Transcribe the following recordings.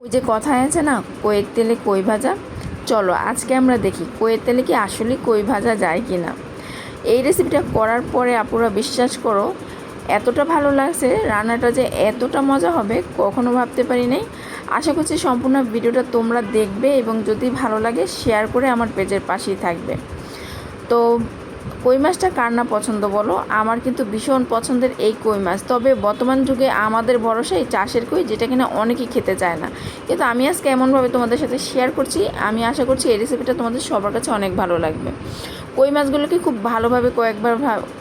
ওই যে কথায় আছে না কইয়ের তেলে কই ভাজা? চলো আজকে আমরা দেখি কইয়ের তেলে কি আসলে কই ভাজা যায় কি না এই রেসিপিটা করার পরে আপুরা বিশ্বাস করো, এতটা ভালো লাগছে, রান্নাটা যে এতটা মজা হবে, কখনো ভাবতে পারি নাই। আশা করছি সম্পূর্ণ ভিডিওটা তোমরা দেখবে এবং যদি ভালো লাগে শেয়ার করে আমার পেজের পাশেই থাকবে। তো কই মাছটা কার না পছন্দ বলো? আমার কিন্তু ভীষণ পছন্দের এই কই মাছ। তবে বর্তমান যুগে আমাদের ভরসায় চাষের কই, যেটা কিনা অনেকেই খেতে চায় না। কিন্তু আমি আজকে এমনভাবে তোমাদের সাথে শেয়ার করছি, আমি আশা করছি এই রেসিপিটা তোমাদের সবার কাছে অনেক ভালো লাগবে। কই মাছগুলোকে খুব ভালোভাবে কয়েকবার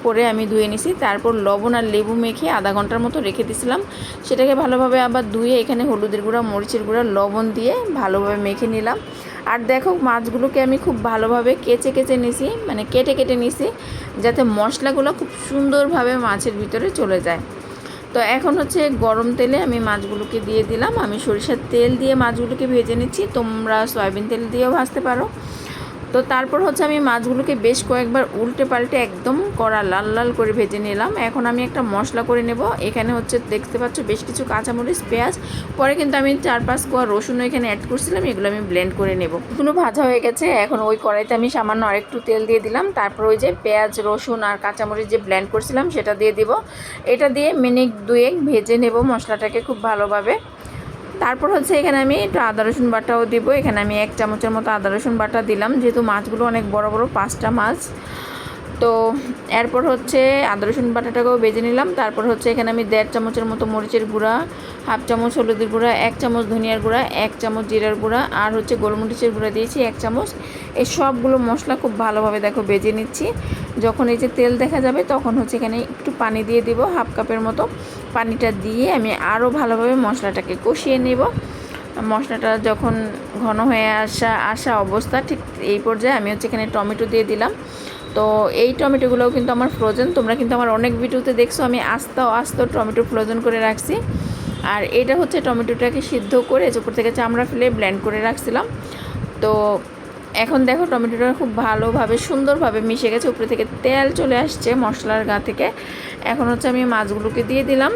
করে আমি ধুয়ে নিছি, তারপর লবণ আর লেবু মেখে আধা ঘণ্টার মতো রেখে দিছিলাম। সেটাকে ভালোভাবে আবার ধুয়ে এখানে হলুদের গুঁড়া, মরিচের গুঁড়া, লবণ দিয়ে ভালোভাবে মেখে নিলাম। আর দেখো মাছগুলোকে আমি খুব ভালোভাবে কেচে কেচে নিছি মানে কেটে কেটে নিছি, যাতে মশলাগুলো খুব সুন্দরভাবে মাছের ভিতরে চলে যায়। তো এখন হচ্ছে গরম তেলে আমি মাছগুলোকে দিয়ে দিলাম। আমি সরিষার তেল দিয়ে মাছগুলোকে ভেজে নিচ্ছি। তোমরা সয়াবিন তেল দিয়েও ভাজতে পারো। তো তারপর হচ্ছে আমি মাছগুলোকে বেশ কয়েকবার উল্টে পাল্টে একদম কড়া লাল লাল করে ভেজে নিলাম। এখন আমি একটা মশলা করে নেব। এখানে হচ্ছে দেখতে পাচ্ছ বেশ কিছু কাঁচামরিচ, পেঁয়াজ। পরে কিন্তু আমি চার পাঁচ কোয়া রসুনও এখানে অ্যাড করছিলাম, এগুলো আমি ব্লেন্ড করে নেব। এগুলো ভাজা হয়ে গেছে। এখন ওই কড়াইতে আমি সামান্য আরেকটু তেল দিয়ে দিলাম। তারপর ওই যে পেঁয়াজ, রসুন আর কাঁচামরিচ যে ব্লেন্ড করছিলাম, সেটা দিয়ে দিব। এটা দিয়ে মিনিট দুয়েক ভেজে নেব মশলাটাকে খুব ভালোভাবে। তারপর হচ্ছে এখানে আমি একটু আদা, রসুন বাটাও দিব। এখানে আমি এক চামচের মতো আদা, রসুন বাটা দিলাম। যেহেতু মাছগুলো অনেক বড় বড় পাঁচটা মাছ। তো এরপর হচ্ছে আদা, রসুন বাটাটাকেও বেজে নিলাম। তারপর হচ্ছে এখানে আমি দেড় চামচের মতো মরিচের গুঁড়া, হাফ চামচ হলুদের গুঁড়া, এক চামচ ধনিয়ার গুঁড়া, এক চামচ জিরার গুঁড়া আর হচ্ছে গোলমরিচের গুঁড়া দিয়েছি এক চামচ। এই সবগুলো মশলা খুব ভালোভাবে দেখো বেজে নিচ্ছি। যখন এই যে তেল দেখা যাবে, তখন হচ্ছে এখানে একটু পানি দিয়ে দিব, হাফ কাপের মতো। পানিটা দিয়ে আমি আরও ভালোভাবে মশলাটাকে কষিয়ে নেব। মশলাটা যখন ঘন হয়ে আসা আসা অবস্থা, ঠিক এই পর্যায়ে আমি হচ্ছে এখানে টমেটো দিয়ে দিলাম। তো এই টমেটোগুলোও কিন্তু আমার ফ্রোজেন তোমরা কিন্তু আমার অনেক ভিডিওতে দেখছ, আমি আস্ত আস্ত টমেটো ফ্রোজেন করে রাখছি। আর এটা হচ্ছে টমেটোটাকে সিদ্ধ করে উপর থেকে চামড়া ফেলে ব্ল্যান্ড করে রাখছিলাম। তো এখন দেখো টমেটোটা খুব ভালোভাবে, সুন্দরভাবে মিশে গেছে। উপরে থেকে তেল চলে আসছে মশলার গা থেকে। এখন হচ্ছে আমি মাছগুলোকে দিয়ে দিলাম।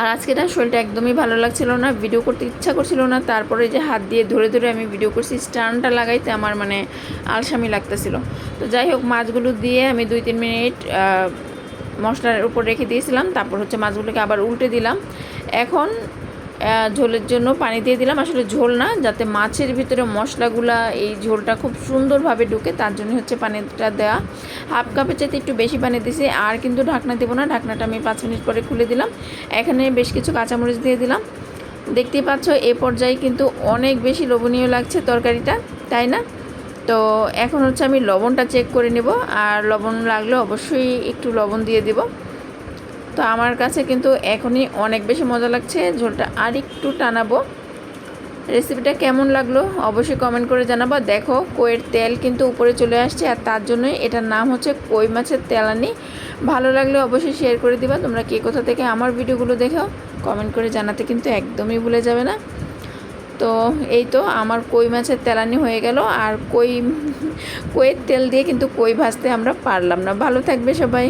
আর আজকে না শরীরটা একদমই ভালো লাগছিল না, ভিডিও করতে ইচ্ছা করছিল না। তারপরে যে হাত দিয়ে ধরে ধরে আমি ভিডিও করছি, স্টানটা লাগাইতে আমার মানে আলসামি লাগতেছিল। তো যাই হোক, মাছগুলো দিয়ে আমি দুই তিন মিনিট মশলার উপর রেখে দিয়েছিলাম। তারপর হচ্ছে মাছগুলোকে আবার উল্টে দিলাম। এখন ঝোলের জন্য পানি দিয়ে দিলাম। আসলে ঝোল না, যাতে মাছের ভিতরে মশলাগুলা এই ঝোলটা খুব সুন্দরভাবে ঢুকে, তার জন্য হচ্ছে পানিটা দেওয়া হাফ কাপের চাইতে একটু বেশি পানি দিয়েছি আর কিন্তু ঢাকনা দেবো না, ঢাকনাটা আমি পাঁচ মিনিট পরে খুলে দিলাম। এখানে বেশ কিছু কাঁচামরিচ দিয়ে দিলাম। দেখতেই পাচ্ছ, এ পর্যায়ে কিন্তু অনেক বেশি লোভনীয় লাগছে তরকারিটা, তাই না? তো এখন হচ্ছে আমি লবণটা চেক করে নেব, আর লবণ লাগলে অবশ্যই একটু লবণ দিয়ে দিব। তো আমার কাছে কিন্তু এখনই অনেক বেশি মজা লাগছে। ঝোলটা আর একটু টানাবো। রেসিপিটা কেমন লাগল অবশ্যই কমেন্ট করে জানাব। দেখো, কইয়ের তেল কিন্তু উপরে চলে আসছে আর তার জন্যই এটার নাম হচ্ছে কই মাছের তেলানি। ভালো লাগলে অবশ্যই শেয়ার করে দিবা। তোমরা কে কোথা থেকে আমার ভিডিওগুলো দেখো কমেন্ট করে জানাতে কিন্তু একদমই ভুলে যাবে না। তো এই তো আমার কই মাছের তেলানি হয়ে গেল আর কই, কইয়ের তেল দিয়ে কিন্তু কই ভাজতে আমরা পারলাম না। ভালো থাকবে সবাই।